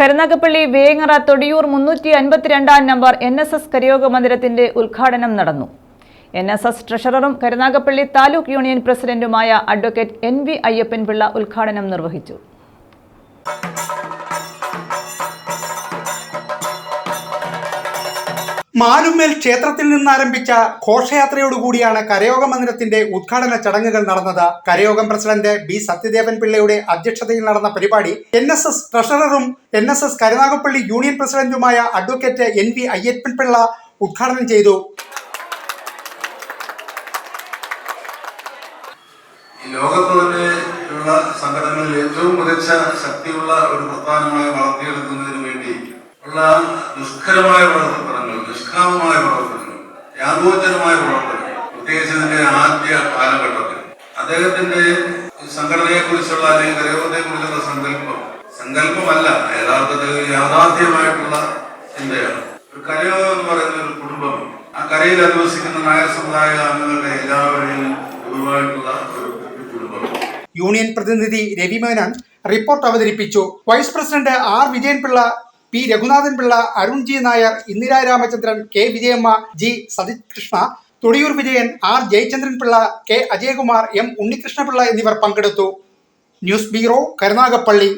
കരുനാഗപ്പള്ളി വേങ്ങറ തൊടിയൂർ മുന്നൂറ്റി അൻപത്തിരണ്ടാം number N S S കരയോഗ മന്ദിരത്തിന്റെ ഉദ്ഘാടനം നടന്നു. എൻ എസ് എസ് ട്രഷററും കരുനാഗപ്പള്ളി താലൂക്ക് യൂണിയൻ പ്രസിഡന്റുമായ advocate N V Ayyappan Pillai ഉദ്ഘാടനം നിർവഹിച്ചു. മാലുമ്മേൽ ക്ഷേത്രത്തിൽ നിന്നാരംഭിച്ച ഘോഷയാത്രയോടുകൂടിയാണ് കരയോഗ മന്ദിരത്തിന്റെ ഉദ്ഘാടന ചടങ്ങുകൾ നടന്നത്. കരയോഗം പ്രസിഡന്റ് ബി സത്യദേവൻ പിള്ളയുടെ അധ്യക്ഷതയിൽ നടന്ന പരിപാടി N S S ട്രഷററും N S S Karunagappally union പ്രസിഡന്റുമായ advocate N V Ayyappan Pillai ഉദ്ഘാടനം ചെയ്തു. ഉള്ള സംഘടനകളിൽ ഏറ്റവും മികച്ച ശക്തിയുള്ള ഒരു പ്രസ്ഥാനമായി വളർത്തിയെടുക്കുന്നതിന് വേണ്ടി ഉള്ള ദുഷ്കരമായ പ്രവർത്തനങ്ങൾ നിഷ്കാമമായ പ്രവർത്തനങ്ങൾ യാദോചരമായ പ്രവർത്തനങ്ങൾ പ്രത്യേകിച്ച് ഇതിന്റെ ആദ്യ കാലഘട്ടത്തിൽ. അദ്ദേഹത്തിന്റെ സംഘടനയെ കുറിച്ചുള്ള അല്ലെങ്കിൽ ദൈവത്തെ കുറിച്ചുള്ള സങ്കല്പം സങ്കല്പമല്ല യഥാർത്ഥത്തിൽ യാഥാർത്ഥ്യമായിട്ടുള്ള ചിന്തയാണ്. ഒരു കരയോ എന്ന് പറയുന്ന ഒരു കുടുംബം ആ കരയിൽ അധിവസിക്കുന്ന നായർ സമുദായ അംഗങ്ങളുടെ എല്ലാവരെയും പൊതുവായിട്ടുള്ള ഒരു കുടുംബം. യൂണിയൻ പ്രതിനിധി രവി മേനോൻ റിപ്പോർട്ട് അവതരിപ്പിച്ചു. Vice president R Vijayanpillai P Raghunathan Pillai Arun G Nair Indira Ramachandran K Vijayamma G Sathikrishna Thodiyoor Vijayan R Jayachandran Pillai K Ajayakumar M Unnikrishnapillai എന്നിവർ പങ്കെടുത്തു. News bureau Karunagappally.